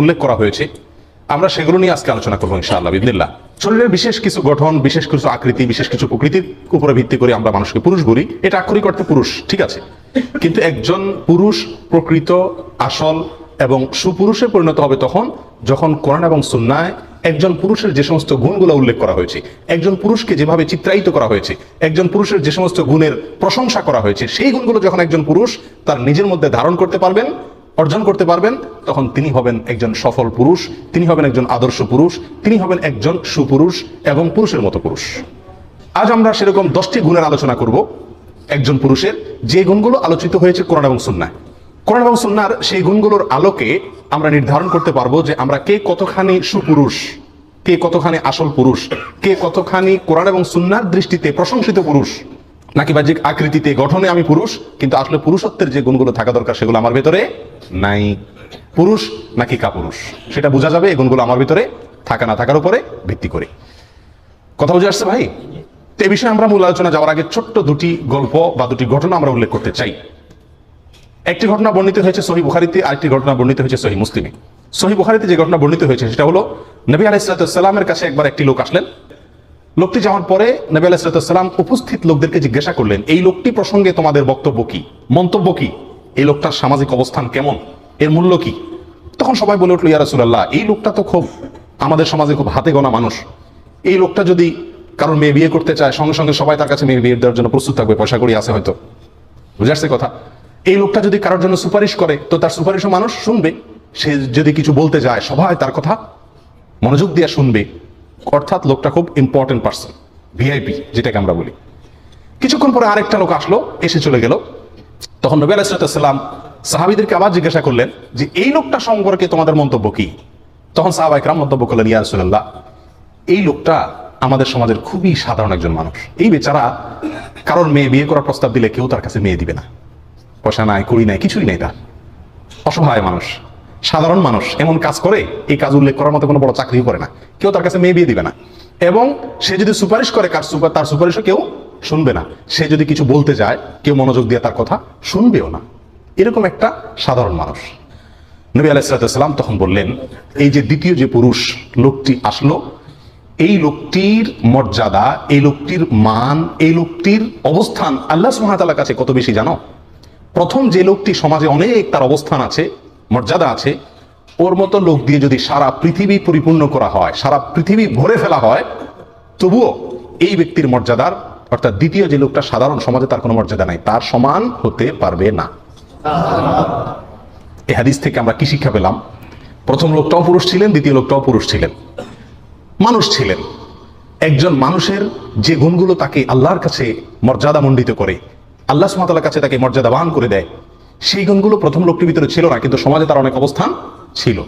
উল্লেখ করা হয়েছে। আমরা সেগুলো নিয়ে আজকে আলোচনা করব ইনশাআল্লাহ শরীরের বিশেষ কিছু গঠন, বিশেষ কিছু আকৃতি, বিশেষ কিছু প্রকৃতির উপরে ভিত্তি করে আমরা মানুষকে পুরুষ বলি। এটা আক্ষরিক অর্থে পুরুষ, ঠিক আছে? কিন্তু একজন পুরুষ প্রকৃত, আসল এবং সুপুরুষে পরিণত হবে তখন যখন কোরআন এবং সুন্নায় একজন পুরুষের যে সমস্ত গুণগুলো উল্লেখ করা হয়েছে, একজন পুরুষকে যেভাবে চিত্রায়িত করা হয়েছে, একজন পুরুষের যে সমস্ত গুণের প্রশংসা করা হয়েছে, সেই গুণগুলো যখন একজন পুরুষ তার নিজের মধ্যে ধারণ করতে পারবেন অর্জন করতে পারবেন, তখন তিনি হবেন একজন সফল পুরুষ, তিনি হবেন একজন আদর্শ পুরুষ, তিনি হবেন একজন সুপুরুষ এবং পুরুষের মতো পুরুষ। আজ আমরা সেরকম দশটি গুণের আলোচনা করব। একজন পুরুষের যে গুণগুলো আলোচিত হয়েছে কোরআন এবং সুন্নায়। কোরআন এবং সুন্নার সেই গুণগুলোর আলোকে আমরা নির্ধারণ করতে পারব যে আমরা কে কতখানি সুপুরুষ, কে কতখানি আসল পুরুষ, কে কতখানি কোরআন এবং সুন্নার দৃষ্টিতে প্রশংসিত পুরুষ নাকি বাহ্যিক আকৃতিতে গঠনে আমি পুরুষ, কিন্তু আসলে পুরুষত্বের যে গুণগুলো থাকা দরকার সেগুলো আমার ভেতরে নাই। পুরুষ নাকি কাপুরুষ? সেটা বোঝা যাবে, এই গুণগুলো আমার ভিতরে থাকা না থাকার উপরে ভিত্তি করে। কথা বুঝে আসছে ভাই? তো এই বিষয়ে আমরা মূল আলোচনা যাওয়ার আগে ছোট্ট দুটি গল্প বা দুটি ঘটনা আমরা উল্লেখ করতে চাই। একটি ঘটনা বর্ণিত হয়েছে সহি বুখারিতে, আরেকটি ঘটনা বর্ণিত হয়েছে সহি মুসলিমে। সহি বুখারিতে যে ঘটনা বর্ণিত হয়েছে, সেটা হলো, নবী আলাইসালামের কাছে একবার একটি লোক আসলেন। লোকটি যাওয়ার পরে নবী আলাইসালাম উপস্থিত লোকদেরকে জিজ্ঞাসা করলেন, এই লোকটি প্রসঙ্গে তোমাদের বক্তব্য কি? মন্তব্য কি? এই লোকটার সামাজিক অবস্থান কেমন? এর মূল্য কি? তখন সবাই বলে উঠল ইয়ারসুল্লাহ এই লোকটা তো খুব, আমাদের সমাজে খুব হাতে গোনা মানুষ। এই লোকটা যদি কারণ মেয়ে বিয়ে করতে চায়, সঙ্গে সঙ্গে সবাই তার কাছে মেয়ে বিয়ে দেওয়ার জন্য প্রস্তুত থাকবে, পয়সা করি আছে হয়তো। বুঝে আসছে কথা? এই লোকটা যদি কারোর জন্য সুপারিশ করে, তো তার সুপারিশও মানুষ শুনবে। সে যদি কিছু বলতে যায়, সবাই তার কথা মনোযোগ দিয়ে শুনবে। অর্থাৎ লোকটা খুব ইম্পর্টেন্ট পার্সন ভিআইপি যেটাকে আমরা বলি। কিছুক্ষণ পরে আরেকটা লোক আসলো, এসে চলে গেল। তখন নবী আলাইসালাম সাহাবিদেরকে আবার জিজ্ঞাসা করলেন যে, এই লোকটা সম্পর্কে তোমাদের মন্তব্য কি? তখন সাহাবাইকরাম মন্তব্য করলেন, ইয়া রসুল্লাহ এই লোকটা আমাদের সমাজের খুবই সাধারণ একজন মানুষ। এই বেচারা কারোর মেয়ে বিয়ে করার প্রস্তাব দিলে কেউ তার কাছে মেয়ে দিবে না। পয়সা নাই, কুড়ি নাই, কিছুই নেই তার। অসহায় মানুষ। সাধারণ মানুষ এমন কাজ করে, এই কাজ উল্লেখ করার মতো কোনো বড় চাকরিও করে না। কেউ তার কাছে মেয়ে বিয়ে দিবে না। এবং সে যদি সুপারিশ করে, কার সুপার, তার সুপারিশও কেউ শুনবে না। সে যদি কিছু বলতে যায়, কেউ মনোযোগ দিয়ে তার কথা শুনবেও না। এরকম একটা সাধারণ মানুষ। নবী আলাইসালাম তখন বললেন, এই যে দ্বিতীয় যে পুরুষ লোকটি আসলো, এই লোকটির মর্যাদা, এই লোকটির মান, এই লোকটির অবস্থান আল্লাহ সুহাতালার কাছে কত বেশি জানো? প্রথম যে লোকটি সমাজে অনেক তার অবস্থান আছে মর্যাদা আছে, ওর মতো লোক দিয়ে যদি সারা পৃথিবী পরিপূর্ণ করা হয়, সারা পৃথিবী ভরে ফেলা হয়, তবুও এই ব্যক্তির মর্যাদার, অর্থাৎ দ্বিতীয় যে লোকটা সাধারণ সমাজে তার কোনো মর্যাদা নাই, তার সমান হতে পারবে না। এ হাদিস থেকে আমরা কি শিক্ষা পেলাম? প্রথম লোকটাও পুরুষ ছিলেন, দ্বিতীয় লোকটাও পুরুষ ছিলেন। মানুষ ছিলেন। একজন মানুষের যে গুণগুলো তাকে আল্লাহর কাছে মর্যাদা মণ্ডিত করে, আল্লাহ সুমাতার কাছে তাকে মর্যাদাবান করে দেয় সেই গুণগুলো প্রথম লোকটির ভিতরে ছিল না, কিন্তু সমাজে তার অনেক অবস্থান ছিল।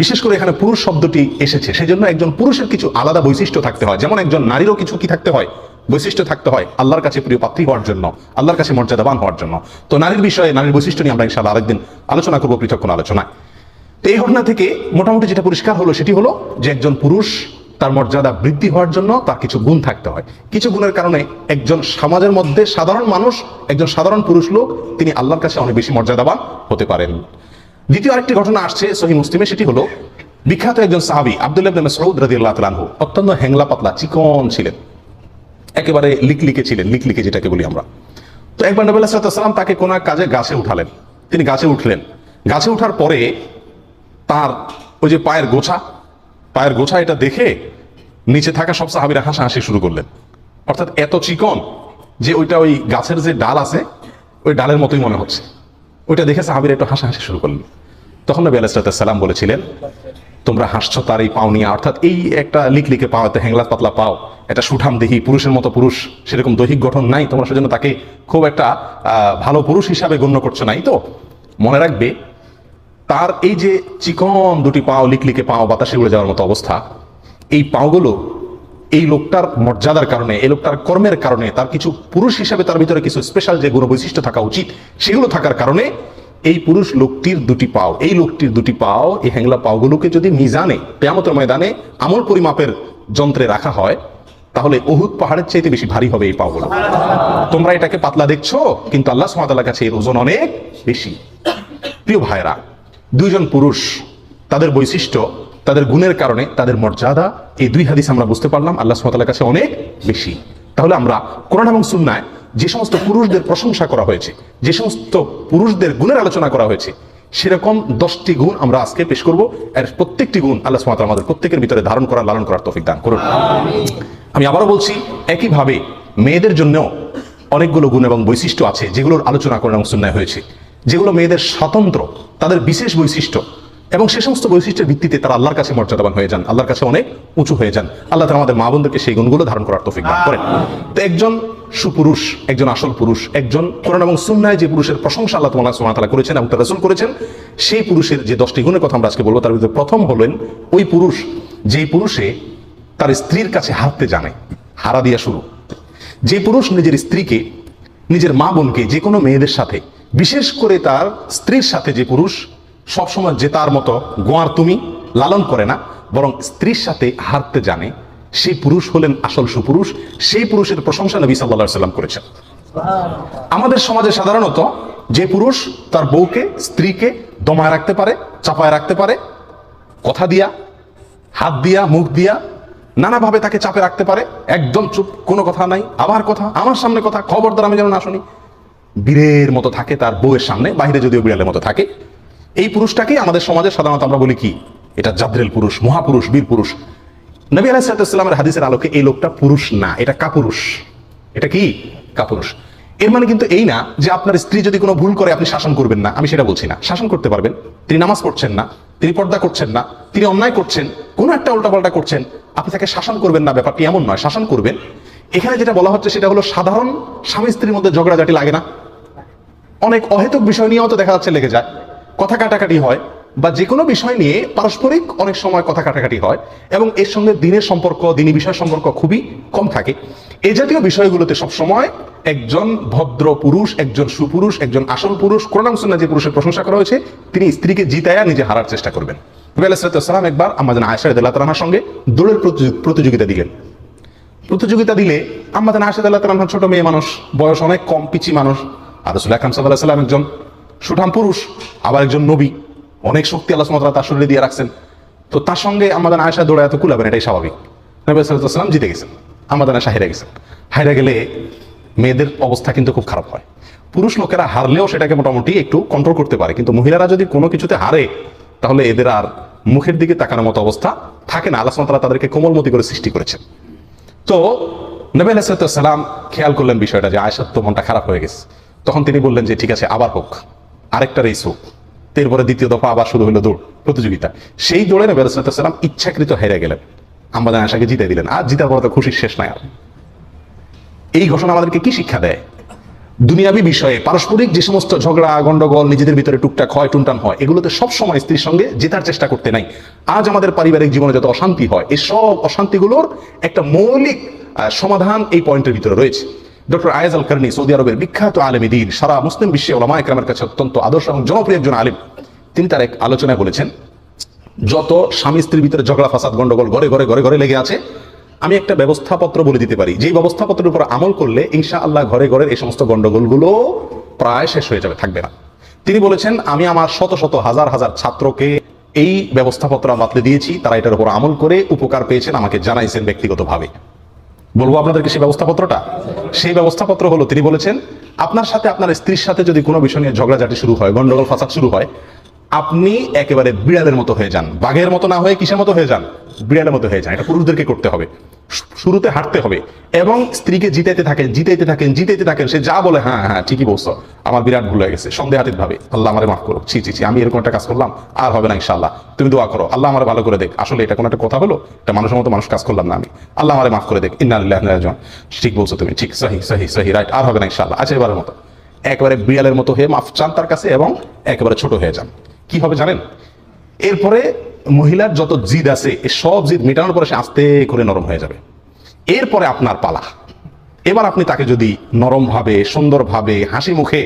বিশেষ করে এখানে পুরুষ শব্দটি এসেছে, সেজন্য একজন পুরুষের কিছু আলাদা বৈশিষ্ট্য থাকতে হয়। যেমন একজন নারীরও কিছু কি থাকতে হয়? বৈশিষ্ট্য থাকতে হয় আল্লাহর কাছে প্রিয় পাত্রী হওয়ার জন্য, আল্লাহর কাছে মর্যাদাবান হওয়ার জন্য। তো নারীর বিষয়ে, নারীর বৈশিষ্ট্য নিয়ে আমরা ইনশাল্লাহ আরেকদিন আলোচনা করব পৃথক কোনো আলোচনায়। তো এই ঘটনা থেকে মোটামুটি যেটা পরিষ্কার হলো, সেটি হলো যে একজন পুরুষ তার মর্যাদা বৃদ্ধি হওয়ার জন্য তার কিছু গুণ থাকতে হয়। কিছু গুণের কারণে একজন সমাজের মধ্যে সাধারণ মানুষ, একজন সাধারণ পুরুষ লোক, তিনি আল্লাহর কাছে অনেক বেশি মর্যাদাবান হতে পারেন। দ্বিতীয় আরেকটি ঘটনা আসছে সহি মুসলিমে, সেটি হলো বিখ্যাত একজন সাহাবি আব্দুল্লাহ মাসউদ রাদিয়াল্লাহু তাআলা অত্যন্ত হ্যাংলা পাতলা, চিকন ছিলেন। একেবারে লিক লিখে ছিলেন, লিক লিখে যেটাকে বলি আমরা। তো একবার নবী সাল্লাম তাকে কোন এক কাজে গাছে উঠালেন। তিনি গাছে উঠলেন। গাছে ওঠার পরে তার ওই যে পায়ের গোছা পায়ের গোছা এটা দেখে নিচে থাকা সব সাহাবিরা হাসাহাসি শুরু করলেন। অর্থাৎ এত চিকন যে ওইটা ওই গাছের যে ডাল আছে, ওই ডালের মতোই মনে হচ্ছে। ওইটা দেখে সাহাবিরা একটু হাসাহাসি শুরু করলেন। তখন নবী আলাইসালাম বলেছিলেন, তোমরা হাসছো তার এই পাও নিয়ে, অর্থাৎ এই একটা লিক লিখে পাও এত হ্যাংলা পাতলা পাও এটা সুঠাম দেখি পুরুষের মতো পুরুষ, সেরকম দৈহিক গঠন নাই, তোমরা সেজন্য তাকে খুব একটা ভালো পুরুষ হিসাবে গণ্য করছ নাই তো? মনে রাখবে তার এই যে চিকন দুটি পাও লিকলিকে পাও বাতাসে উড়ে যাওয়ার মতো অবস্থা, এই পাওগুলো এই লোকটার মর্যাদার কারণে, এই লোকটার কর্মের কারণে, তার কিছু পুরুষ হিসাবে তার ভিতরে কিছু স্পেশাল যে গুণ বৈশিষ্ট্য থাকা উচিত, সেগুলো থাকার কারণে এই পুরুষ লোকটির দুটি পাও, এই লোকটির দুটি পাও, এই হ্যাংলা পাওগুলোকে যদি মিজানে পেয়ামতের ময়দানে আমল পরিমাপের যন্ত্রে রাখা হয়, তাহলে অহুদ পাহাড়ের চাইতে বেশি ভারী হবে এই পাওগুলো। তোমরা এটাকে পাতলা দেখছ, কিন্তু আল্লাহ সুমাতার কাছে এর ওজন অনেক বেশি। প্রিয় ভাইরা দুইজন পুরুষ তাদের বৈশিষ্ট্য তাদের গুণের কারণে তাদের মর্যাদা এই দুই হাদিস আমরা বুঝতে পারলাম আল্লাহ সুমাতার কাছে অনেক বেশি। তাহলে আমরা কোরআন এবং সুন্নায় যে সমস্ত পুরুষদের প্রশংসা করা হয়েছে যে সমস্ত পুরুষদের গুণের আলোচনা করা হয়েছে সেরকম দশটি গুণ আমরা আজকে পেশ করব। এর প্রত্যেকটি গুণ আল্লাহ সুমাত আমাদের প্রত্যেকের ভিতরে ধারণ করা লালন করার তৌফিক দান করুন। আমি আবারও বলছি একইভাবে মেয়েদের জন্যও অনেকগুলো গুণ এবং বৈশিষ্ট্য আছে যেগুলোর আলোচনা করেন এবং সুন্নায় হয়েছে। যেগুলো মেয়েদের স্বতন্ত্র, তাদের বিশেষ বৈশিষ্ট্য। এবং সে সমস্ত বৈশিষ্ট্যের ভিত্তিতে তারা আল্লাহর কাছে মর্যাদাবান হয়ে যান, আল্লাহর কাছে অনেক উঁচু হয়ে যান। আল্লাহ তালা আমাদের মা বোনদেরকে সেই গুণগুলো ধারণ করার তৌফিক দান করেন। তো একজন সুপুরুষ, একজন আসল পুরুষ, একজন কোরআন এবং সুন্নায় যে পুরুষের প্রশংসা আল্লাহ তোমার সুমাত তালা করেছেন এবং তার রসুল করেছেন, সেই পুরুষের যে দশটি গুণের কথা আমরা আজকে বলব, তার ভিতরে প্রথম হলেন ওই পুরুষ যেই পুরুষে তার স্ত্রীর কাছে হারতে জানে, হারা দিয়া শুরু। যে পুরুষ নিজের স্ত্রীকে, নিজের মা বোনকে যে কোনো মেয়েদের সাথে বিশেষ করে তার স্ত্রীর সাথে যে পুরুষ সবসময় যে তার মতো গোয়ার তুমি লালন করে না, বরং স্ত্রীর সাথে হারতে জানে, সেই পুরুষ হলেন আসল সুপুরুষ, সেই পুরুষের প্রশংসা নবী সাল্লাহ সাল্লাম করেছেন। আমাদের সমাজে সাধারণত যে পুরুষ তার বউকে, স্ত্রীকে দমায় রাখতে পারে, চাপায় রাখতে পারে, কথা দিয়া, হাত দিয়া, মুখ দিয়া, নানাভাবে তাকে চাপে রাখতে পারে, একদম চুপ, কোনো কথা নাই, আবার কথা, আমার সামনে কথা, খবরদার আমি যেন না শুনি বীরের মতো থাকে, তার বউয়ের সামনে বাইরে যদিও বিড়ালের মতো থাকে। এই পুরুষটাকেই আমাদের সমাজে সাধারণত আমরা বলি কি? এটা জাদ্রেল পুরুষ, মহাপুরুষ, বীর পুরুষ। নবী আলাইসালামের হাদিসের আলোকে এই লোকটা পুরুষ না, এটা কাপুরুষ। এটা কি? কাপুরুষ। এর মানে কিন্তু এই না যে আপনার স্ত্রী যদি কোনো ভুল করে, আপনি শাসন করবেন না। আমি সেটা বলছি না। শাসন করতে পারবেন। তিনি নামাজ পড়ছেন না, তিনি পর্দা করছেন না, তিনি অন্যায় করছেন, কোনো একটা উল্টাপাল্টা করছেন, আপনি তাকে শাসন করবেন না, ব্যাপারটি এমন নয়, শাসন করবেন। এখানে যেটা বলা হচ্ছে সেটা হলো সাধারণ স্বামী স্ত্রীর মধ্যে ঝগড়াঝাটি লাগে না। অনেক অহেতুক বিষয় নিয়েও তো দেখা যাচ্ছে লেগে যায়। কথা কাটাকাটি হয় বা যে কোনো বিষয় নিয়ে পারস্পরিক অনেক সময় কথা কাটাকাটি হয় এবং এর সঙ্গে দিনের সম্পর্ক, দিনী বিষয় সম্পর্ক খুবই কম থাকে। এ জাতীয় বিষয়গুলোতে সবসময় একজন ভদ্র পুরুষ, একজন সুপুরুষ, একজন আসল পুরুষ, কোরআন সুন্নাহ যে পুরুষের প্রশংসা করা হয়েছে, তিনি স্ত্রীকে জিতায়া নিজে হারার চেষ্টা করবেন। সালাম একবার আমাদের আয়সা রাদিয়াল্লাহু তাআলার সঙ্গে দৌড়ের প্রতিযোগি- প্রতিযোগিতা দিলেন। প্রতিযোগিতা দিলে আমাদের আশাদ আল্লাহ তালাম ছোট মেয়ে মানুষ, বয়স অনেক কম, পিচি মানুষ আর রসুল আকরাম সাল্লাহ সাল্লাম একজন সুঠাম পুরুষ, আবার একজন নবী। অনেক শক্তি আল্লাহ সুমতলা তার শরীরে দিয়ে রাখছেন। তো তার সঙ্গে আমাদের আয়সা দৌড়ে এত কুলাবেন এটাই স্বাভাবিক। নবী সাল্লাম জিতে গেছেন। আমাদের আয়সা হেরে গেছেন। হাইরা গেলে মেয়েদের অবস্থা কিন্তু খুব খারাপ হয়। পুরুষ লোকেরা হারলেও সেটাকে মোটামুটি একটু কন্ট্রোল করতে পারে। কিন্তু মহিলারা যদি কোনো কিছুতে হারে, তাহলে এদের আর মুখের দিকে তাকানোর মতো অবস্থা থাকে না। আল্লাহ সুমতলা তাদেরকে কোমলমতি করে সৃষ্টি করেছেন। তো নবী আলাইসালাম খেয়াল করলেন বিষয়টা যে আয়সার তো মনটা খারাপ হয়ে গেছে। তখন তিনি বললেন যে, ঠিক আছে, আবার হোক। আরেকটা রেস হোক। এরপরে দ্বিতীয় দফা আবার শুরু হলো দৌড়, প্রতিযোগিতা। সেই দৌড়ে নবী আলাইসালাম ইচ্ছাকৃত হেরে গেলেন। আমাদের আয়সাকে জিতে দিলেন। আর জিতার পরে তো খুশির শেষ নাই আর। এই ঘটনা আমাদেরকে কি শিক্ষা দেয়? দুনিয়াবি বিষয়ে পারস্পরিক যে সমস্ত ঝগড়া, গন্ডগোল, নিজেদের ভিতরে টুকটাক হয়, টুনটান হয়, এগুলোতে সব সময় স্ত্রীর সঙ্গে জেতার চেষ্টা করতে নাই। আজ আমাদের পারিবারিক জীবনে যত অশান্তি হয় এই সব অশান্তিগুলোর একটা মৌলিক সমাধান এই পয়েন্টের ভিতরে রয়েছে। Doctor Ayaz al Qarni Saudi আরবের বিখ্যাত আলেম দিন, সারা মুসলিম বিশ্বে ওলামা একরামের কাছে অত্যন্ত আদর্শ এবং জনপ্রিয় একজন আলেম। তিনি তার এক আলোচনায় বলেছেন, যত স্বামী স্ত্রীর ভিতরে ঝগড়া, ফাসাদ, গন্ডগোল ঘরে ঘরে ঘরে ঘরে লেগে আছে, আমি একটা ব্যবস্থাপত্র বলে দিতে পারি। যেই ব্যবস্থাপত্রের উপর আমল করলে ইনশা আল্লাহ ঘরে ঘরের এই সমস্ত গন্ডগোলগুলো প্রায় শেষ হয়ে যাবে, থাকবে না। তিনি বলেছেন, আমি আমার শত শত, হাজার হাজার ছাত্রকে এই ব্যবস্থাপত্র বাতলে দিয়েছি। তারা এটার উপর আমল করে উপকার পেয়েছেন আমাকে জানাইছেন ব্যক্তিগতভাবে। বলব আপনাদেরকে সেই ব্যবস্থাপত্রটা? সেই ব্যবস্থাপত্র হলো, তিনি বলেছেন, আপনার সাথে আপনার স্ত্রীর সাথে যদি কোনো বিষয় নিয়ে ঝগড়াঝাটি শুরু হয়, গন্ডগোল, ফাসাদ শুরু হয় আপনি একেবারে বিড়ালের মতো হয়ে যান। বাঘের মতো না হয়ে কিসের মতো হয়ে যান? বিড়ালের মতো হয়ে যান। এটা পুরুষদেরকে করতে হবে। শুরুতে হাঁটতে হবে। এবং স্ত্রীকে জিতাইতে থাকেন জিতাইতে থাকেন জিতাইতে থাকেন, সে যা বলে হ্যাঁ হ্যাঁ ঠিকই বলছো। আমার বিরাট ভুল হয়ে গেছে। সন্দেহাতীত ভাবে আল্লাহ আমারে মাফ করো ছি ছি ছি, আমি এরকম একটা কাজ করলাম, আর হবে না ইনশাল্লাহ তুমি দোয়া করো। আল্লাহ আমার ভালো করে দেখ। আসলে এটা কোনো একটা কথা হলো? এটা মানুষের মতো মানুষ কাজ করলাম না আমি। আল্লাহ আমারে মাফ করে দেখ। ইন্নালিল্লাহ ঠিক বলছো তুমি। ঠিক। সহি সহি সহি রাইট আর হবে না ইনশাল্লাহ আছে এবারের মতো। একেবারে বিড়ালের মতো হয়ে মাফ চান তার কাছে এবং একেবারে ছোট হয়ে যান। কি হবে জানেন? এরপরে মহিলার যত জিদ আছে সব জিদ মেটানোর পরে সে আস্তে করে নরম হয়ে যাবে। এরপরে আপনার পালা। এবার আপনি তাকে যদি নরম ভাবে সুন্দর ভাবে হাসি মুখে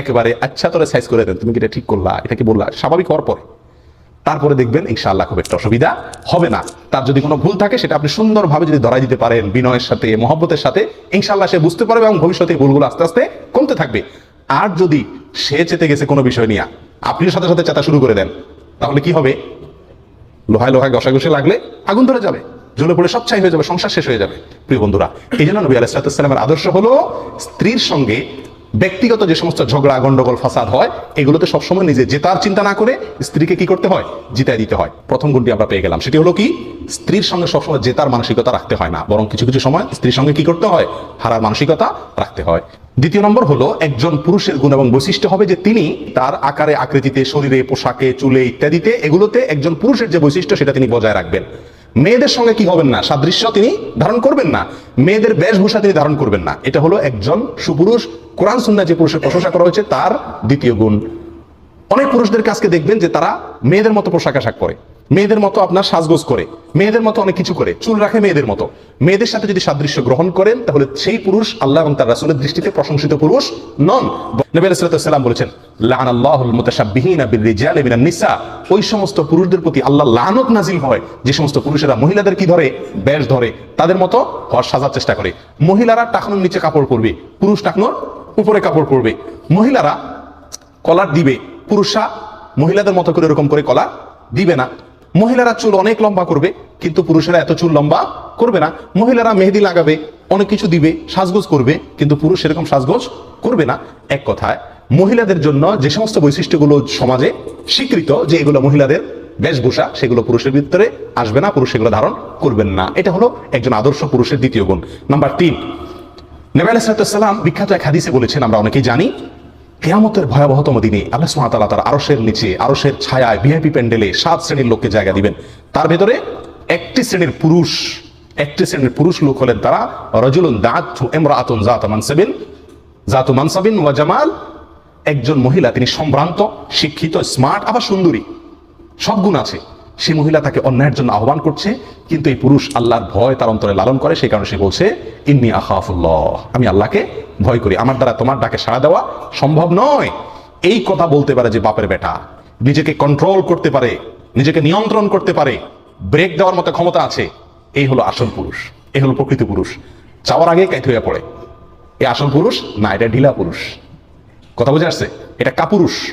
একেবারে আচ্ছা তোরে সাইজ করে দেন, তুমি কি এটা ঠিক করলা? এটা কি বললা? স্বাভাবিক হওয়ার পরে। তারপরে দেখবেন ইনশাআল্লাহ খুব একটা অসুবিধা হবে না। তার যদি কোনো ভুল থাকে, সেটা আপনি সুন্দরভাবে যদি ধরাই দিতে পারেন, বিনয়ের সাথে, মহব্বতের সাথে, ইনশাআল্লাহ সে বুঝতে পারবে এবং ভবিষ্যতে ভুলগুলো আস্তে আস্তে কমতে থাকবে। আর যদি সে চেতে গেছে কোনো বিষয় নিয়ে আপনিও সাথে সাথে চেতা শুরু করে দেন। তাহলে কি হবে? লোহায় লোহায় ঘষাঘষি লাগলে আগুন ধরে যাবে, জ্বলে পড়ে সব চাই হয়ে যাবে, সংসার শেষ হয়ে যাবে। প্রিয় বন্ধুরা, এই জন্য নবী আলাইসালামের আদর্শ হলো স্ত্রীর সঙ্গে ব্যক্তিগত যে সমস্ত ঝগড়া, গন্ডগোল, ফাসাদ হয়, এগুলোতে সবসময় নিজে জেতার চিন্তা না করে স্ত্রীকে কি করতে হয়? জিতায় দিতে হয়। প্রথম গুণটি আমরা পেয়ে গেলাম। সেটি হলো কি? স্ত্রীর সঙ্গে সবসময় জেতার মানসিকতা রাখতে হয় না। বরং কিছু কিছু সময় স্ত্রীর সঙ্গে কি করতে হয়? হারার মানসিকতা রাখতে হয়। দ্বিতীয় নম্বর হলো, একজন পুরুষের গুণ এবং বৈশিষ্ট্য হবে যে তিনি তার আকারে, আকৃতিতে, শরীরে, পোশাকে, চুলে ইত্যাদিতে, এগুলোতে একজন পুরুষের যে বৈশিষ্ট্য সেটা তিনি বজায় রাখবেন। মেয়েদের সঙ্গে কি হবেন না? সাদৃশ্য তিনি ধারণ করবেন না। মেয়েদের বেশভূষা তিনি ধারণ করবেন না। এটা হলো একজন সুপুরুষ। কোরআন সুন্দর যে পুরুষের প্রশংসা করা হয়েছে, তার দ্বিতীয় গুণ। অনেক পুরুষদের কাছকে দেখবেন যে তারা মেয়েদের মতো পোশাক আশাক পরে। মেয়েদের মতো আপনার সাজগোজ করে, মেয়েদের মতো অনেক কিছু করে, চুল রাখে মেয়েদের মতো। মেয়েদের সাথে যদি সাদৃশ্য গ্রহণ করেন, তাহলে সেই পুরুষ আল্লাহ এবং তার রাসুলের দৃষ্টিতে প্রশংসিত পুরুষ নন। নবী বলেছেন ওই সমস্ত পুরুষদের প্রতি আল্লাহ লানত নাজিল হয়, যে সমস্ত পুরুষেরা মহিলাদের কি ধরে ধরে, তাদের মতো হওয়ার সাজার চেষ্টা করে। মহিলারা টাকনোর নিচে কাপড় পরবে, পুরুষ টাকনোর উপরে কাপড় পরবে। মহিলারা কলার দিবে, পুরুষরা মহিলাদের মতো করে এরকম করে কলা দিবে না। মহিলারা চুল অনেক লম্বা করবে, কিন্তু পুরুষেরা এত চুল লম্বা করবে না। মহিলারা মেহেদি লাগাবে, অনেক কিছু দিবে, সাজগোজ করবে, কিন্তু পুরুষ এরকম সাজগোজ করবে না। এক কথায়, মহিলাদের জন্য যে সমস্ত বৈশিষ্ট্যগুলো সমাজে স্বীকৃত, যে এগুলো মহিলাদের বেশভূষা, সেগুলো পুরুষের ভিতরে আসবে না, পুরুষ সেগুলো ধারণ করবেন না। এটা হলো একজন আদর্শ পুরুষের দ্বিতীয় গুণ। নাম্বার তিন, নবী আলাইসালাম বিখ্যাত এক হাদিসে বলেছেন, আমরা অনেকেই জানি কেয়ামতের ভয়াবহতম দিনে আল্লাহ সুমাতাল্লাহ তার আরসের নিচে আরসের ছায়ায় ভিআইপি প্যান্ডেলে সাত শ্রেণির লোককে জায়গা দিবেন। তার ভেতরে একটি শ্রেণির পুরুষ, একটি শ্রেণির পুরুষ লোক হলেন তারা রজুলুন দাঁত জাত মানসাবিন। ওয়া জামাল, একজন মহিলা, তিনি সম্ভ্রান্ত, শিক্ষিত, স্মার্ট, আবার সুন্দরী। সব গুণ আছে। সে মহিলা তাকে অন্যায়ের জন্য আহ্বান করছে, কিন্তু এই পুরুষ আল্লাহর ভয় তার অন্তরে লালন করে, সেই কারণে সে বলছে, ইন্নি আখাফুল্লাহ। আমি আল্লাহকে ভয় করি। আমার দ্বারা তোমার ডাকে সাড়া দেওয়া সম্ভব নয়। এই কথা বলতে পারে যে বাপের বেটা। নিজেকে কন্ট্রোল করতে পারে, নিজেকে নিয়ন্ত্রণ করতে পারে ব্রেক দেওয়ার মতো ক্ষমতা আছে। এই হলো আসল পুরুষ, এই হলো প্রকৃত পুরুষ। চাওয়ার আগে কাইত হইয়া পড়ে। এই আসল পুরুষ না এটা ঢিলা পুরুষ। কথা বুঝে আসছে? এটা কাপুরুষ।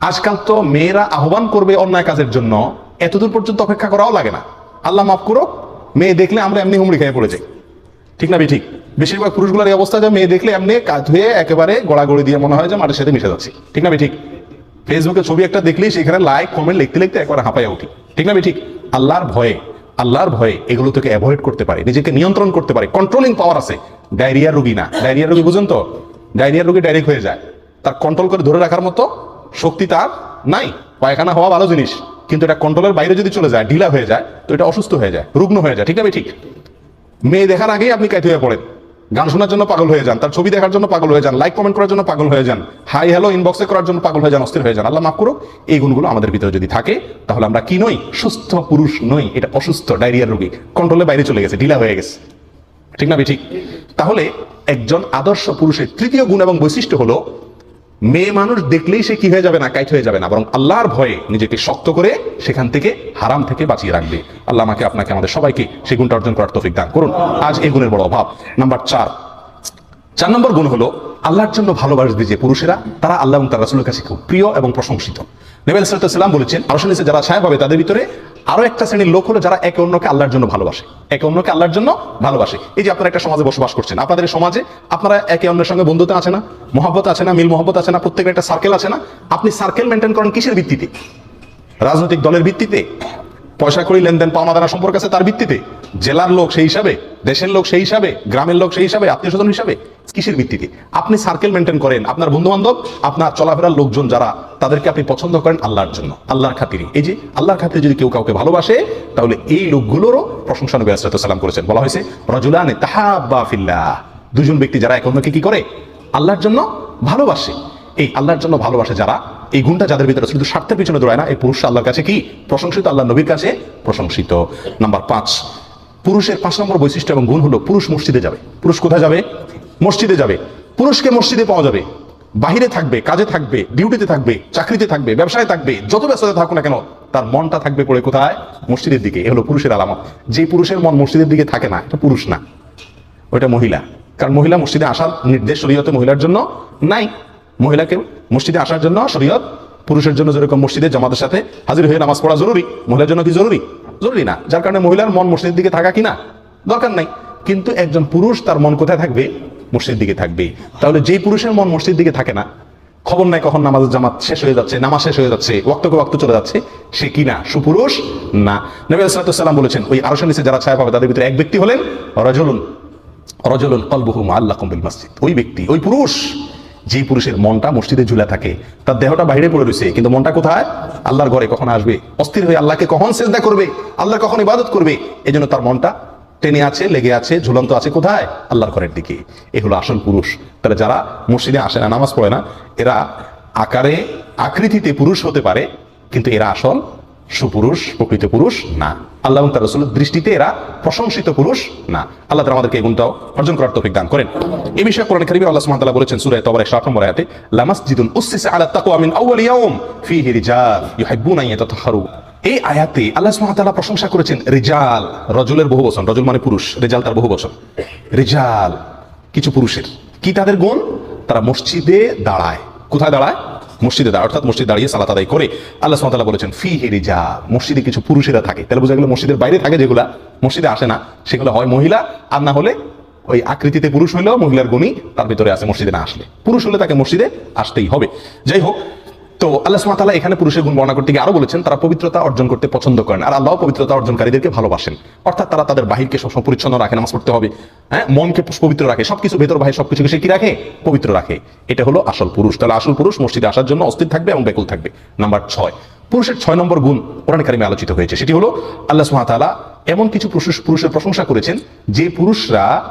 আজকাল তো মেয়েরা আহ্বান করবে অন্যায় কাজের জন্য। এতদূর পর্যন্ত অপেক্ষা করাও লাগে না। আল্লাহ মাফ করো মেয়ে দেখলে আমরা এমনি হুমড়ি খেয়ে পড়ে যাই। ঠিক না বি ঠিক বেশিরভাগ পুরুষগুলোর এই অবস্থা যে মেয়ে দেখলে এমনি কাজ হয়ে একেবারে গড়াগড়ি দিয়ে মনে হয় যে মাঠের সাথে মিশে যাচ্ছে। ঠিক না ঠিক। ফেসবুকে ছবি একটা দেখলেই সেখানে লাইক কমেন্ট লিখতে লিখতে একবার হাঁপাইয়া উঠি। ঠিক না ঠিক। আল্লাহর ভয়ে আল্লাহর ভয়ে এগুলো থেকে অ্যাভয়েড করতে পারে, নিজেকে নিয়ন্ত্রণ করতে পারে কন্ট্রোলিং পাওয়ার আছে। ডায়রিয়া রোগী না। ডায়রিয়া রোগী বুঝুন তো? ডায়রিয়া রোগী ডাইরেক্ট হয়ে যায়। তার কন্ট্রোল করে ধরে রাখার মতো শক্তি তার নাই। পায়খানা হওয়া ভালো জিনিস, কিন্তু এটা কন্ট্রোলের বাইরে যদি চলে যায়, ঢিলা হয়ে যায়, তো এটা অসুস্থ হয়ে যায়, রুগ্ন হয়ে যায়। ঠিক না ঠিক। মেয়ে দেখার আগেই আপনি কাইতে হয়ে পড়েন। গান শোনার জন্য পাগল হয়ে যান, তার ছবি দেখার জন্য পাগল হয়ে যান লাইক কমেন্ট করার জন্য পাগল হয়ে যান হাই হ্যালো ইনবক্সে করার জন্য পাগল হয়ে যান, অস্থির হয়ে যান। আল্লাহ মাফ করুক, এই গুণগুলো আমাদের ভিতরে যদি থাকে, তাহলে আমরা কি নই? সুস্থ পুরুষ নই, এটা অসুস্থ, ডায়রিয়ার রোগী। কন্ট্রোলে বাইরে চলে গেছে, ঢিলা হয়ে গেছে। ঠিক না ঠিক তাহলে একজন আদর্শ পুরুষের তৃতীয় গুণ এবং বৈশিষ্ট্য হলো মেয়ে মানুষ দেখলেই সে কি হয়ে যাবে না, কাইট হয়ে যাবে না, বরং আল্লাহর ভয়ে নিজেকে শক্ত করে সেখান থেকে হারাম থেকে বাঁচিয়ে রাখবে। আল্লাহ আমাকে, আপনাকে, আমাদের সবাইকে সেই গুণটা অর্জন করার তৌফিক দান করুন। আজ এই গুণের বড় অভাব। নাম্বার চার। চার নম্বর গুণ হলো আল্লাহর জন্য ভালোবাসবে যে পুরুষেরা, তারা আল্লাহ এবং তার রাসুলের কাছে খুব প্রিয় এবং প্রশংসিত। নেবেল সাল্লাম বলেছেন, আরও নিচে যারা ছায়া পাবে তাদের ভিতরে আরও একটা শ্রেণির লোক হলো যারা একে অন্যকে আল্লাহর জন্য ভালোবাসে। একে অন্যকে আল্লাহর জন্য ভালোবাসে। এই যে আপনারা একটা সমাজে বসবাস করছেন, আপনাদের সমাজে আপনারা একে অন্যের সঙ্গে বন্ধুতা আছে না? মহব্বত আছে না? মিল মহব্বত আছে না? প্রত্যেকের একটা সার্কেল আছে না? আপনি সার্কেল মেনটেন করেন কিসের ভিত্তিতে? রাজনৈতিক দলের ভিত্তিতে? পয়সা করি লেনদেন, পাওনা দানা সম্পর্ক আছে তার ভিত্তিতে। জেলার লোক সেই হিসাবে, দেশের লোক সেই হিসাবে, গ্রামের লোক সেই হিসাবে, আত্মীয় স্বজন হিসাবে কিসের ভিত্তিতে? আপনি সার্কেল মেনটেন করেন, আপনার বন্ধু বান্ধব আপনার চলাফেরার লোকজন যারা, তাদেরকে আপনি পছন্দ করেন আল্লাহর জন্য, আল্লাহর খাতিরে। এই যে, আল্লাহর খাতিরে যদি কেউ কাউকে ভালোবাসে, তাহলে এই লোকগুলোরও প্রশংসা নবী সালাম করেছেন। বলা হয়েছে, রজুলানে তাহাব্বা ফিল্লাহ। দুজন ব্যক্তি যারা এক অন্যকে কি করে? আল্লাহর জন্য ভালোবাসে। এই আল্লাহর জন্য ভালোবাসে যারা এই গুণটা যাদের ভিতরে শুধু স্বার্থের পিছনে দৌড়ায় না, এই পুরুষ আল্লাহর কাছে কি? প্রশংসিত, আল্লাহ নবীর কাছে প্রশংসিত। নাম্বার পাঁচ, পুরুষের পাঁচ নম্বর বৈশিষ্ট্য এবং গুণ হলো পুরুষ মসজিদে যাবে। পুরুষ কোথায় যাবে? মসজিদে যাবে। পুরুষকে মসজিদে পাওয়া যাবে। বাহিরে থাকবে, কাজে থাকবে, ডিউটিতে থাকবে, চাকরিতে থাকবে, ব্যবসায় থাকবে, যত ব্যস্ততা থাকুক না কেন, তার মনটা থাকবে পড়ে কোথায়? মসজিদের দিকে। এ হলো পুরুষের আলামত। যে পুরুষের মন মসজিদের দিকে থাকে না, এটা পুরুষ না, ওইটা মহিলা। কারণ মহিলা মসজিদে আসার নির্দেশ শরীয়তে মহিলার জন্য নাই। মহিলাকে মসজিদে আসার জন্য শরীয়ত, পুরুষের জন্য যেরকম মসজিদে জামাতের সাথে হাজির হয়ে নামাজ পড়া জরুরি, মহিলার জন্য কি জরুরি? জরুরি না। যার কারণে মহিলার মন মসজিদের দিকে থাকা কি না? দরকার নাই। কিন্তু একজন পুরুষ তার মন কোথায় থাকবে? মসজিদের দিকে থাকবে। তাহলে যেই পুরুষের মন মসজিদের দিকে থাকে না, খবর নাই কখন নামাজের জামাত শেষ হয়ে যাচ্ছে, নামাজ শেষ হয়ে যাচ্ছে, ওয়াক্তকে ওয়াক্ত চলে যাচ্ছে, সে কি না? সুপুরুষ না। নবী সালাম বলেছেন, ওই আরশের নিচে যারা ছায়া পাবে তাদের ভিতরে এক ব্যক্তি হলেন রজলুন। রজলুন কলবহু আল্লাহ কম্বিল মসজিদ। ওই ব্যক্তি, ওই পুরুষ। যেই পুরুষের মনটা মসজিদে ঝুলে থাকে, তার দেহটা বাইরে পড়ে রয়েছে, কিন্তু মনটা কোথায়? আল্লাহর ঘরে কখন আসবে? অস্থির হয়ে আল্লাহকে কখন চেষ্টা করবে? আল্লাহ কখন ইবাদত করবে? এই জন্য তার মনটা টেনে আছে, লেগে আছে, ঝুলন্ত আছে কোথায়? আল্লাহর ঘরের দিকে। এ হলো আসল পুরুষ। তাহলে যারা মসজিদে আসে না, নামাজ পড়ে না, এরা আকারে, আকৃতিতে পুরুষ হতে পারে, কিন্তু এরা আসল সুপুরুষ, প্রকৃত পুরুষ, না। আল্লাহ এবং তার রসুলের দৃষ্টিতে এরা প্রশংসিত পুরুষ, না। আল্লাহ আমাদেরকে এই গুণটাও অর্জন করার তৌফিক দান করেন। এই বিষয়ে কোরআন কারিমে আল্লাহ সুবহানাহু তাআলা বলেছেন, সূরা তওবার 108 নম্বর আয়াতে লামাসজিদুন উসসিসা আলা তাকওয়া মিন আউয়াল ইয়াউম, ফীহি রিজাল ইউহিব্বুনা ইয়াতাতাহহারু এই আয়াতে আল্লাহ সুবহানাহু প্রশংসা করেছেন, রিজাল, রজুলের বহু বচন, রজুল মানে পুরুষ, রিজাল তার বহু বচন। রিজাল, কিছু পুরুষের। কি তাদের গুণ? তারা মসজিদে দাঁড়ায়। কোথায় দাঁড়ায়? মসজিদে অর্থাৎ মসজিদ দাঁড়িয়ে সালাত আদায় করে আল্লাহ সুবহানাহু বলেছেন ফি হেরি যা মসজিদে কিছু পুরুষেরা থাকে। তাহলে বোঝা গেল মসজিদের বাইরে থাকে যেগুলা মসজিদে আসে না, সেগুলো হয় মহিলা, আর না হলে ওই আকৃতিতে পুরুষ হইলেও মহিলার গুণী তার ভিতরে আছে মসজিদে না আসলে। পুরুষ হলে তাকে মসজিদে আসতেই হবে। যাই হোক তো আল্লাহ তাআলা এখানে পুরুষের গুণ বর্ণনা করতে গিয়ে আরও বলেছেন, তারা পবিত্রতা অর্জন করতে পছন্দ করেন। আর আল্লাহ পবিত্রতা অর্জনকারীদেরকে ভালোবাসেন। অর্থাৎ তারা তাদের বাহিরকে সবসময় পরিচ্ছন্ন রাখে, নামাজ পড়তে হবে। হ্যাঁ মনকে পবিত্র রাখে, সবকিছু ভেতর বাহির সবকিছুকে সে কি রাখে? পবিত্র রাখে। এটা হলো আসল পুরুষ। তাহলে আসল পুরুষ মসজিদে আসার জন্য অস্থির থাকবে এবং বেকুল থাকবে। নাম্বার ছয়। পুরুষের ছয় নম্বর গুণ কোরআন কারিমে আলোচিত হয়েছে। সেটি হলো আল্লাহ তাআলা এমন কিছু পুরুষ, পুরুষের প্রশংসা করেছেন, যে পুরুষরা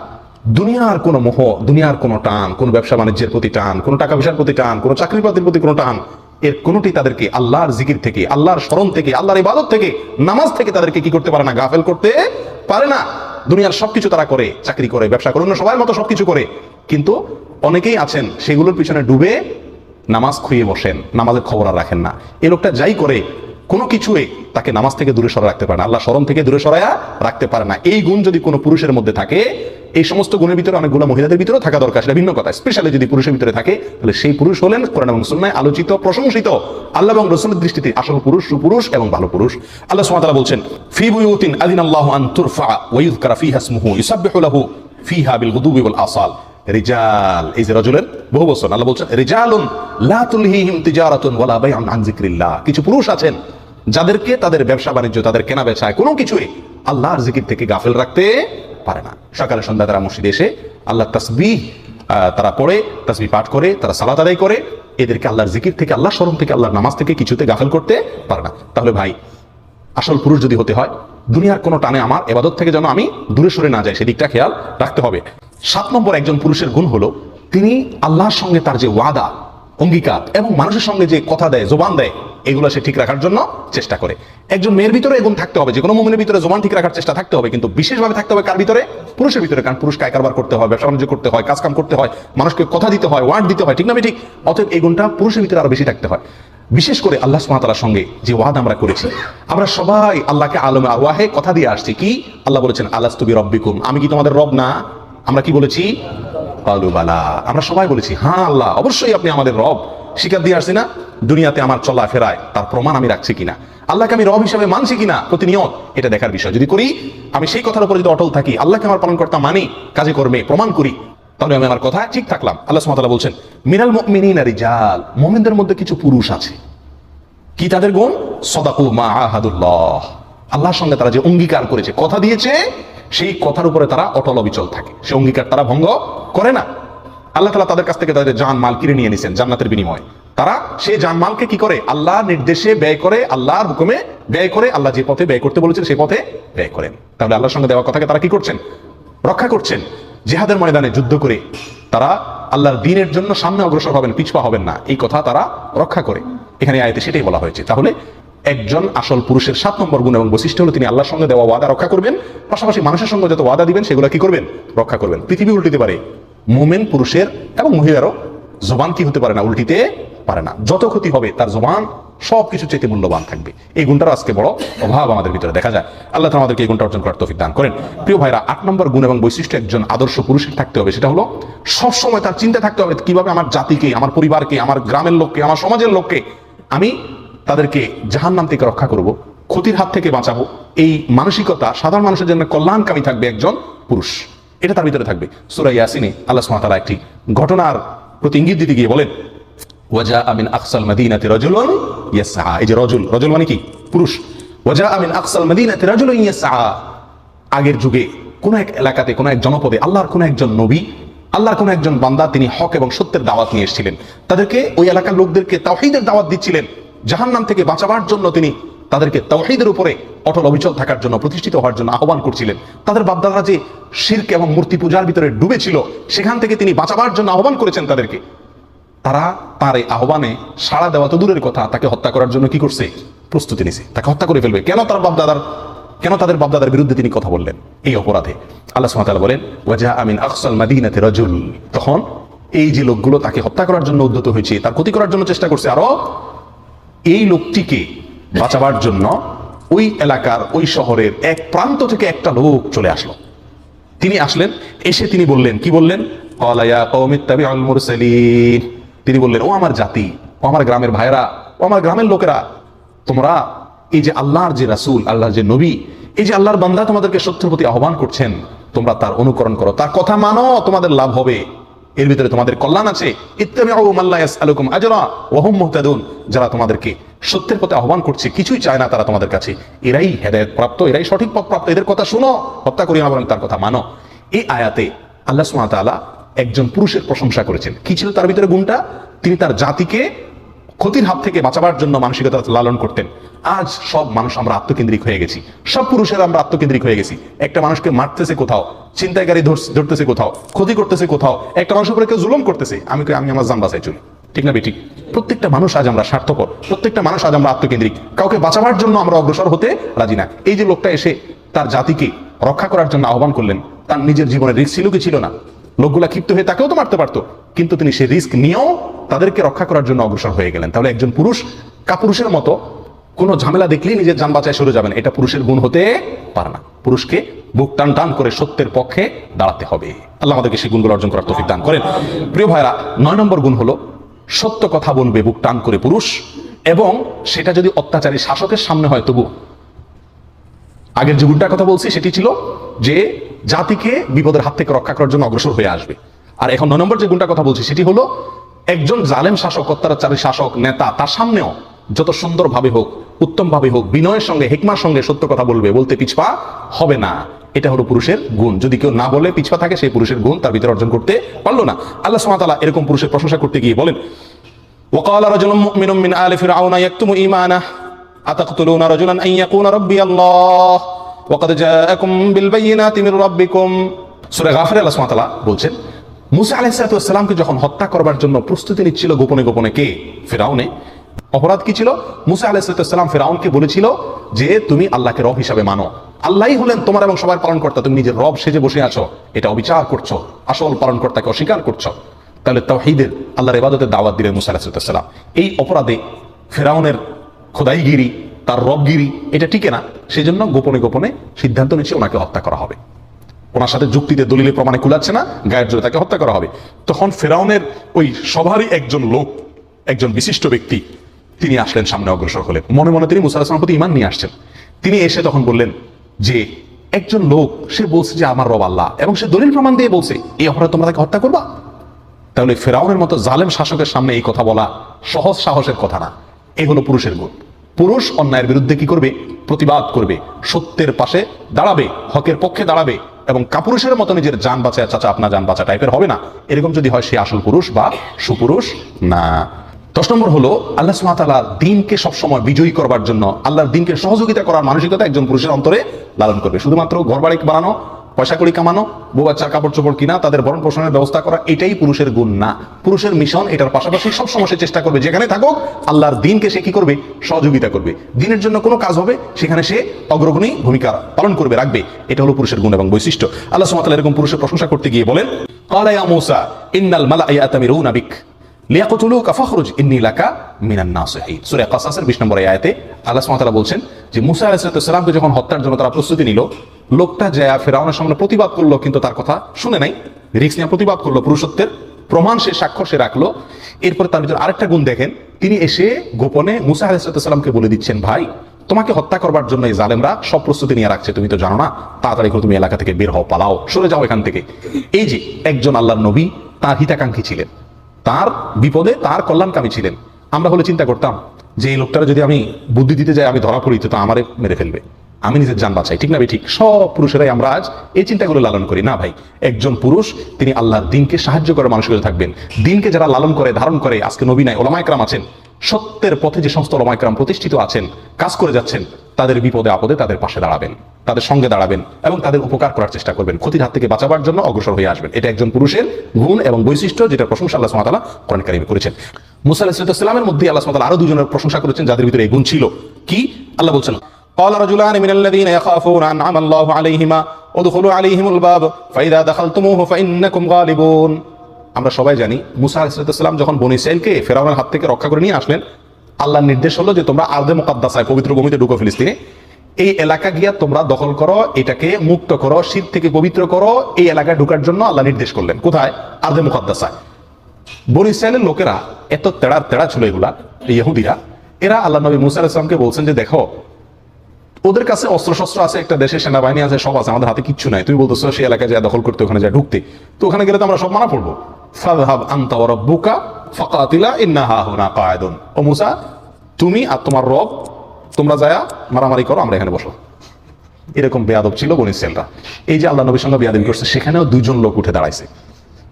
দুনিয়ার কোনো মোহ, দুনিয়ার কোনো টান, কোনো ব্যবসা বাণিজ্যের প্রতি টান, কোনো টাকা পয়সার প্রতি টান, কোনো চাকরি বাতির প্রতি কোনো টান এর কোনোটি তাদেরকে আল্লাহর জিকির থেকে, আল্লাহর স্মরণ থেকে, আল্লাহর ইবাদত থেকে, নামাজ থেকে তাদেরকে কি করতে পারে না, গাফেল করতে পারে না। দুনিয়ার সবকিছু তারা করে, চাকরি করে, ব্যবসা করে, অন্য সবার মতো সবকিছু করে। কিন্তু অনেকেই আছেন, সেগুলোর পিছনে ডুবে নামাজ খুঁয়ে বসেন, নামাজের খবর আর রাখেন না। এ লোকটা যাই করে কোনো কিছুই তাকে নামাজ থেকে দূরে সরা রাখতে পারে না। আল্লাহ স্মরণ থেকে দূরে সরাইয়া রাখতে পারে না। এই গুণ যদি কোনো পুরুষের মধ্যে থাকে, এই সমস্ত গুণের ভিতরে অনেকগুলো মহিলাদের ভিতরেও থাকা দরকার সেটা ভিন্ন কথা। স্পেশালি যদি পুরুষের ভিতরে থাকে, তাহলে সেই পুরুষ হলেন কোরআন এবং সুন্নায় আলোচিত, প্রশংসিত। আল্লাহ এবং রসুলের দৃষ্টিতে আসল পুরুষ, সুপুরুষ এবং ভালো পুরুষ। আল্লাহ তাআলা বলছেন, ফি বুয়ুতিন আযিনাল্লাহু আন তুরফা আসাল। রিজাল, এই যে রজুলের বহু বছর, আল্লাহ বলছেন, রিজালুন তিজারাতুন ওয়ালা আন কিছু পুরুষ আছেন যাদেরকে তাদের ব্যবসা বাণিজ্য, তাদের কেনা বেচায় কোনো কিছুই আল্লাহর জিকির থেকে গাফেল রাখতে পারে না। সকালে সন্ধ্যা তারা মসজিদে এসে আল্লাহ তাসবিহ তারা পড়ে, তাসবিহ পাঠ করে, তারা সালাত আদায় করে, এদেরকে আল্লাহর জিকির থেকে আল্লাহ স্মরণ থেকে, আল্লাহর নামাজ থেকে কিছুতে গাফেল করতে পারে না। তাহলে ভাই, আসল পুরুষ যদি হতে হয়, দুনিয়ার কোনো টানে আমার এবাদত থেকে যেন আমি দূরে সরে না যাই, সেদিকটা খেয়াল রাখতে হবে। সাত নম্বর একজন পুরুষের গুণ হলো, তিনি আল্লাহর সঙ্গে তার যে ওয়াদা, অঙ্গীকার এবং মানুষের সঙ্গে যে কথা দেয়, জোবান দেয় এগুলো সে ঠিক রাখার জন্য চেষ্টা করে। একজন মেয়ের ভিতরে এগুন থাকতে হবে যে কোনো মোমেনের ভিতরে জোবান ঠিক রাখার চেষ্টা থাকতে হবে, কিন্তু বিশেষভাবে থাকতে হবে কার ভিতরে? পুরুষের ভিতরে, কারণ পুরুষ কায় কারবার করতে হয় ব্যবসা বাণিজ্য করতে হয় কাজ কাম করতে হয়, মানুষকে কথা দিতে হয় ওয়ার্ড দিতে হয়, ঠিক না ঠিক? অতএব এই গুণটা পুরুষের ভিতরে আরও বেশি থাকতে হয়। বিশেষ করে আল্লাহ সুমাতার সঙ্গে যে ওয়াদ আমরা করেছি, আমরা সবাই আল্লাহকে আলমে আওয়াহে কথা দিয়ে আসছি। কি? আল্লাহ বলেছেন আল্লাহ তুবি রব্বিকুম আমি কি তোমাদের রব না? আমরা কি বলেছি? কালু বালা। আমরা সবাই বলেছি হ্যাঁ আল্লাহ, অবশ্যই আপনি আমাদের রব। স্বীকার দিয়ে আসছি না? দুনিয়াতে আমার চলা ফেরায় তার প্রমাণ আমি রাখছি কিনা? আল্লাহকে আমি রব হিসাবে মানছি কিনা? প্রতিনিয়ত এটা দেখার বিষয়। যদি করি, আমি সেই কথার উপরে যদি অটল থাকি, আল্লাহকে আমার পালন কর্তা মানি, কাজে কর্মে প্রমাণ করি, তাহলে আমি আমার কথা ঠিক থাকলাম। আল্লাহ সুবহানাহু বলছেন, মিনাল মুমিনিনা রিজাল মুমিনদের মধ্যে কিছু পুরুষ আছে। কি তাদের গুণ? সদাকু মা আহাদুল্লাহ। আল্লাহর সঙ্গে তারা যে অঙ্গীকার করেছে, কথা দিয়েছে, সেই কথার উপরে তারা অটল অবিচল থাকে। সে অঙ্গীকার তারা ভঙ্গ করে না। আল্লাহ তালা তাদের কাছ থেকে তাদের জান মাল কিনে নিয়ে নিছেন জান্নাতের বিনিময়ে। তারা সেই জান মালকে কি করে? আল্লাহ নির্দেশে ব্যয় করে, আল্লাহর হুকুমে ব্যয় করে, আল্লাহ যে পথে ব্যয় করতে বলেছেন সেই পথে ব্যয় করেন। তাহলে আল্লাহর সঙ্গে দেওয়া কথাকে তারা কি করছেন? রক্ষা করছেন। জেহাদের ময়দানে যুদ্ধ করে তারা আল্লাহর দিনের জন্য সামনে অগ্রসর হবেন, পিছপা হবেন না। এই কথা তারা রক্ষা করে। এখানে আয়তে সেটাই বলা হয়েছে। তাহলে একজন আসল পুরুষের সাত নম্বর গুণ এবং বৈশিষ্ট্য হলো তিনি আল্লাহর সঙ্গে দেওয়া ওয়াদা রক্ষা করবেন। পাশাপাশি মানুষের সঙ্গে যত ওয়াদা দিবেন, সেগুলো কি করবেন? রক্ষা করবেন। পৃথিবী উল্টিতে পারে। মোমেন পুরুষের এবং মহিলারও জবান কি হতে পারে না, উল্টিতে পারে না। যত ক্ষতি হবে তার জবান সব কিছু চাইতে মূল্যবান থাকবে। এই গুণটার আজকে বড় অভাব আমাদের ভিতরে দেখা যায়। আল্লাহ আমাদেরকে এই গুণটা অর্জন করার তৌফিক দান করেন। প্রিয় ভাইরা, আট নম্বর গুণ এবং বৈশিষ্ট্য একজন আদর্শ পুরুষের থাকতে হবে, সেটা হলো সবসময় তার চিন্তা থাকতে হবে কীভাবে আমার জাতিকে, আমার পরিবারকে, আমার গ্রামের লোককে, আমার সমাজের লোককে আমি তাদেরকে জাহান্নাম থেকে রক্ষা করব, ক্ষতির হাত থেকে বাঁচাবো। এই মানসিকতা সাধারণ মানুষের জন্য কল্যাণকামী থাকবে একজন পুরুষ। এটা তার ভিতরে থাকবে। সুরা ইয়াসিনে আল্লাহ সুবহানাহু একটি ঘটনার প্রতি ইঙ্গিত দিতে গিয়ে বলেন, ওয়াজা আমিন আকসাল এই যে রজুল রজুল মানে কি? পুরুষ। ওয়াজা আমিন আকসাল আগের যুগে কোন এক এলাকাতে, কোন এক জনপদে আল্লাহর কোন একজন নবী, আল্লাহর কোন একজন বান্দা তিনি হক এবং সত্যের দাওয়াত নিয়ে এসেছিলেন। তাদেরকে ওই এলাকার লোকদেরকে তাওহীদের দাওয়াত দিচ্ছিলেন। জাহান্নাম থেকে বাঁচাবার জন্য তিনি তাদেরকে তাওহীদের উপরে অটল অবিচল থাকার জন্য, প্রতিষ্ঠিত হওয়ার জন্য আহ্বান করছিলেন। তাদের বাপদাদারা যে শিরক এবং মূর্তি পূজার ভিতরে ডুবেছিল, সেখান থেকে তিনি বাঁচাবার জন্য আহ্বান করেছেন তাদেরকে। তারা তার এই আহ্বানে সাড়া দেওয়া তো দূরের কথা, তাকে হত্যা করার জন্য কি করছে? প্রস্তুতি নিছে। তাকে হত্যা করে ফেলবে। কেন তার বাপদাদার, কেন তাদের বাপদাদার বিরুদ্ধে তিনি কথা বললেন? এই অপরাধে। আল্লাহ সুবহানাহু বলেন, ওয়াজা আমিন আকসাল মাদিনাতে রাজুল। তখন এই যে লোকগুলো তাকে হত্যা করার জন্য উদ্যত হয়েছে, তার ক্ষতি করার জন্য চেষ্টা করছে আরও, এই লোকটিকে বাঁচাবার জন্য ওই এলাকার, ওই শহরের এক প্রান্ত থেকে একটা লোক চলে আসলো। তিনি আসলেন, এসে তিনি বললেন, কি বললেন। তিনি বললেন, ও আমার জাতি, ও আমার গ্রামের ভাইরা ও আমার গ্রামের লোকেরা, তোমরা এই যে আল্লাহর যে রাসূল, আল্লাহর যে নবী, এই যে আল্লাহর বান্দা তোমাদেরকে সত্যের প্রতি আহ্বান করছেন, তোমরা তার অনুকরণ করো। তার কথা মানো, তোমাদের লাভ হবে। এর ভিতরে তোমাদের কল্যাণ আছে। যারা তোমাদেরকে সত্যের পথে আহ্বান করছে, কিছুই চায় না তারা তোমাদের কাছে। এরাই হেদায়ত প্রাপ্ত, এরাই সঠিক পথ প্রাপ্ত। এদের কথা শুনো, হত্যা করিও না বরং তার কথা মানো। এই আয়াতে আল্লাহ সুবহানাহু একজন পুরুষের প্রশংসা করেছেন। কি ছিল তার ভিতরে গুণটা? তিনি তার জাতিকে ক্ষতির হাত থেকে বাঁচাবার জন্য মানসিকতা লালন করতেন। আজ সব মানুষ আমরা আত্মকেন্দ্রিক হয়ে গেছি। সব পুরুষেরা আমরা আত্মকেন্দ্রিক হয়ে গেছি। একটা মানুষকে মারতেছে কোথাও ধরস- ধরতেছে কোথাও, ক্ষতি করতেছে কোথাও, একটা মানুষের উপরে কেউ জুলুম করতেছে, আমি আমি আমার জান বাঁচাই চলি। ঠিক না বেঠিক প্রত্যেকটা মানুষ আজ আমরা স্বার্থপর। প্রত্যেকটা মানুষ আজ আমরা আত্মকেন্দ্রিক। কাউকে বাঁচাবার জন্য আমরা অগ্রসর হতে রাজি না। এই যে লোকটা এসে তার জাতিকে রক্ষা করার জন্য আহ্বান করলেন, তার নিজের জীবনে রিস্ক ছিল কি ছিল না? লোকগুলা ক্ষিপ্ত হয়ে তাকেও তো মারতে পারতো। কিন্তু তিনি সেই রিস্ক নিয়েও তাদেরকে রক্ষা করার জন্য অগ্রসর হয়ে গেলেন। তাহলে একজন পুরুষ কাপুরুষের মতো কোনো ঝামেলা দেখলেই নিজের যান বাঁচায় সরে যাবেন। এটা পুরুষের গুণ হতে পারে না। পুরুষকে বুক টান টান করে সত্যের পক্ষে দাঁড়াতে হবে। আল্লাহ আমাদেরকে সেই গুণগুলো অর্জন করার তৌফিক দান করেন। প্রিয় ভাইরা, নয় নম্বর গুণ হলো, সত্য কথা বলবে বুক টান করে পুরুষ, এবং সেটা যদি অত্যাচারী শাসকের সামনে হয় তবু। আগের যে গুণটার কথা বলছি, সেটি ছিল যে জাতিকে বিপদের হাত থেকে রক্ষা করার জন্য অগ্রসর হয়ে আসবে আর এখন নয় নম্বর যে গুণটার কথা বলছি সেটি হলো একজন জালেম শাসক অত্যাচারী শাসক নেতা তার সামনেও যত সুন্দরভাবে হোক উত্তমভাবে হোক বিনয়ের সঙ্গে হেকমার সঙ্গে সত্য কথা বলবে বলতে পিছপা হবে না এটা হলো পুরুষের গুণ যদি কেউ না বলে পিছপা থাকে সেই পুরুষের গুণ তার ভিতরে অর্জন করতে পারলো না আল্লাহ সুবহানাহু এরকম পুরুষের প্রশংসা করতে গিয়ে বলেন وقال رجل مؤمن من آل فرعون يكتم إيمانه أتقتلون رجلا أن يقول ربي الله ওয়াকাদ জাআকুম বিল মির রাব্বিকুম। সূরা গাফির, আল্লাহ সুবহানাহু বলছেন, মুসা আলাইহিসসালামকে যখন হত্যা করবার জন্য প্রস্তুতি নিচ্ছিল গোপনে গোপনে কে? ফেরাউনে। অপরাধ কি ছিল? মুসা ফেরাউনকে বলেছিল যে, তুমি আল্লাহকে রব হিসাবে মানো। আল্লাহই হলেন তোমার এবং সবার পালন করতা তুমি নিজের রব সেজে বসে আছো। এটা অবিচার করছ। আসল পালন কর্তাকে অস্বীকার করছ। তাহলে তাহিদের আল্লাহর ইবাদতের দাওয়াত দিলেন মুসা আলাহিসাল্লাম এই অপরাধে ফেরাউনের খোদাইগিরি তার রবগিরি, এটা টিকে না। সেই জন্য গোপনে গোপনে সিদ্ধান্ত নিচ্ছে ওনাকে হত্যা করা হবে। ওনার সাথে যুক্তিতে দলিলে প্রমাণে কুলাচ্ছে না, গায়ের জোরে তাকে হত্যা করা হবে। তখন ফেরাউনের ওই সবারই একজন লোক, একজন বিশিষ্ট ব্যক্তি, তিনি আসলেন সামনে অগ্রসর হলেন। মনে মনে তিনি মুসা প্রতি ইমান নিয়ে আসছেন। তিনি এসে তখন বললেন যে, একজন লোক, সে বলছে যে আমার রব আল্লাহ, এবং সে দলিল প্রমাণ দিয়ে বলছে এই অপরাধ তোমরা তাকে হত্যা করবা? তাহলে ফেরাউনের মতো জালেম শাসকের সামনে এই কথা বলা সহজ সাহসের কথা না। এই হলো পুরুষের গুণ। পুরুষ অন্যায়ের বিরুদ্ধে কি করবে? প্রতিবাদ করবে। সত্যের পাশে দাঁড়াবে, হকের পক্ষে দাঁড়াবে এবং কাপুরুষের মতো নিজের যান বাঁচায়, চাচা, আপনার যান বাঁচা টাইপের হবে না। এরকম যদি হয় সে আসল পুরুষ বা সুপুরুষ না। দশ নম্বর হলো, আল্লাহ সুমাতালা দিনকে সবসময় বিজয়ী করবার জন্য আল্লাহর দিনকে সহযোগিতা করার মানসিকতা একজন পুরুষের অন্তরে লালন করবে। শুধুমাত্র ঘর বাড়ি বানানো পয়সা করি কামানো, বউ বাচ্চার কাপড় চোপড় কিনা, তাদের ভরণ পোষণের ব্যবস্থা করা, এটাই পুরুষের গুণ না। পুরুষের মিশন এটার পাশাপাশি সব সময় চেষ্টা করবে, যেখানে থাকুক, আল্লাহর দিনকে সে কি করবে? সহযোগিতা করবে। দিনের জন্য কোনো কাজ হবে, সেখানে সে অগ্রগণী ভূমিকা পালন করবে, রাখবে। এটা হলো পুরুষের গুণ এবং বৈশিষ্ট্য। আল্লাহ সুমাতাল এরকম পুরুষের প্রশংসা করতে গিয়ে বলেন কালায়া ইন্নাল মালা ইয়াতামিরুনা বিক। লাকা মিনান সূরা কাসাসের 20 নম্বর আয়াতে আল্লাহ সুবহানাহু বলছেন যে আলাইহিস সালামকে যখন হত্যার জন্য তারা প্রস্তুতি নিল, লোকটা ফেরাউনের সামনে প্রতিবাদ করল, কিন্তু তার কথা শুনে নাই। রিক্স নিয়ে প্রতিবাদ করল, পুরুষত্বের প্রমাণ সে সাক্ষ্য সে রাখল। তার আরেকটা গুণ দেখেন, তিনি এসে গোপনে মুসা আলাহিসাল্লামকে বলে দিচ্ছেন, ভাই, তোমাকে হত্যা করবার জন্য এই জালেমরা সব প্রস্তুতি নিয়ে রাখছে, তুমি তো জানো না, তাড়াতাড়ি করে তুমি এলাকা থেকে বের হও, পালাও, সরে যাও এখান থেকে। এই যে, একজন আল্লাহর নবী, তার হিতাকাঙ্ক্ষী ছিলেন। তার বিপদে তার কল্যাণকামী ছিলেন। আমরা হলে চিন্তা করতাম যে এই লোকটারা যদি আমি বুদ্ধি দিতে যাই, আমি ধরা পড়ি, তো আমারে মেরে ফেলবে। আমি নিজের যান বাঁচাই, ঠিক না ভাই? ঠিক। সব পুরুষেরাই আমরা আজ এই চিন্তাগুলো লালন করি। না ভাই, একজন পুরুষ, তিনি আল্লাহর দিনকে সাহায্য করে মানুষগুলো থাকবেন। দিনকে যারা লালন করে, ধারণ করে, আজকে নবী নাই ওলামাইকরাম আছেন। সত্যের পথে যে সমস্ত ওলামাইকরাম প্রতিষ্ঠিত আছেন, কাজ করে যাচ্ছেন, তাদের বিপদে, আপদে তাদের পাশে দাঁড়াবেন, তাদের সঙ্গে দাঁড়াবেন এবং তাদের উপকার করার চেষ্টা করবেন। ক্ষতির হাত থেকে বাঁচাবার জন্য অগ্রসর হয়ে আসবেন। এটা একজন পুরুষের গুণ এবং বৈশিষ্ট্য যেটা প্রশংসা আল্লাহ সুমাতালা কোরআন কারিমে করেছেন। মুসা আলাহিসামের মধ্যে আল্লাহ সুমাতালা আরও দুজনের প্রশংসা করেছেন, যাদের ভিতরে এই গুণ ছিল। কি? আল্লাহ বলছেন قال رجلان من الذين يخافون أنعم الله عليهما ادخلوا عليهم الباب فإذا دخلتموه فإنكم غالبون আমরা সবাই জানি মুসা আলাইসালাম যখন বনি ইসরাইলকে ফেরাউনের হাত থেকে রক্ষা করে নিয়ে আসলেন আল্লাহর নির্দেশ হলো যে তোমরা আর্দে মোকাদ্দাসায় পবিত্র ভূমিতে ঢুকো ফিলিস্তিনে এই এলাকা গিয়া তোমরা দখল করো এটাকে মুক্ত করো শীত থেকে পবিত্র করো এই এলাকায় ঢুকার জন্য আল্লাহ নির্দেশ করলেন কোথায় আর্দে মুকাদ্দাসায় বনি ইসরায়েলের লোকেরা এত তেড়া তেড়া ছিল এগুলা এই ইহুদিরা এরা আল্লাহ নবী মুসা আলাইসলামকে বলছেন যে দেখো ওদের কাছে অস্ত্র শস্ত্র আছে, একটা দেশের সেনাবাহিনী আছে, সব আছে, আমাদের হাতে কিচ্ছু নাই। তুমি বলতেছো সেই এলাকায় যা দখল করতে ওখানে যা ঢুকতে। তো ওখানে গেলে তো আমরা সব মানা পড়ব। ফাদহাব ফাকাতিলা ইন্না হাহুনা কায়দুন। ও মুসা, তুমি আর তোমার রব, তোমরা মারামারি করো, আমরা এখানে বসো এরকম বেয়াদব ছিল বনি ইসরায়েলরা। এই যে আল্লাহ নবীর সঙ্গে বেয়াদবি করছে, সেখানেও দুইজন লোক উঠে দাঁড়াইছে।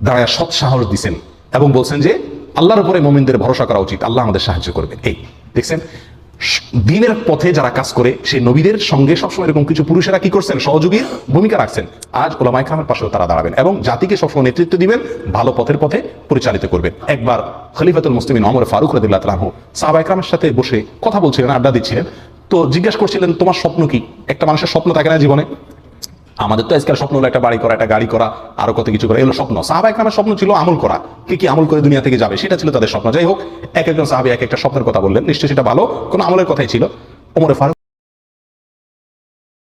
দাঁড়ায় সৎ সাহস দিছেন এবং বলছেন যে, আল্লাহর উপরে মোমিনদের ভরসা করা উচিত। আল্লাহ আমাদের সাহায্য করবেন। এই, দেখছেন? দিনের পথে যারা কাজ করে, সেই নবীদের সঙ্গে সবসময় এরকম কিছু পুরুষেরা কি করছেন? সহযোগীর ভূমিকা রাখছেন। আজ ওলামাই খামের পাশেও তারা দাঁড়াবেন এবং জাতিকে সবসময় নেতৃত্ব দিবেন, ভালো পথের পথে পরিচালিত করবেন। একবার খলিফাতুল মুসলিম অমর ফারুক রদুল্লাহ তালাহু সাহাবাইকরামের সাথে বসে কথা বলছিলেন, আড্ডা দিচ্ছিলেন। তো জিজ্ঞাসা করছিলেন, তোমার স্বপ্ন কি? একটা মানুষের স্বপ্ন থাকে না জীবনে। আমাদের তো আজকাল স্বপ্ন হলো একটা বাড়ি করা, একটা গাড়ি করা, আরও কত কিছু করা। এগুলো স্বপ্ন। সাহাবা একরামের স্বপ্ন ছিল আমল করা। কি কি আমল করে দুনিয়া থেকে যাবে, সেটা ছিল তাদের স্বপ্ন। যাই হোক, এক একজন সাহাবি এক একটা স্বপ্নের কথা বললেন। নিশ্চয়ই সেটা ভালো, কোনো আমলের কথাই ছিল। ওমরে ফারুক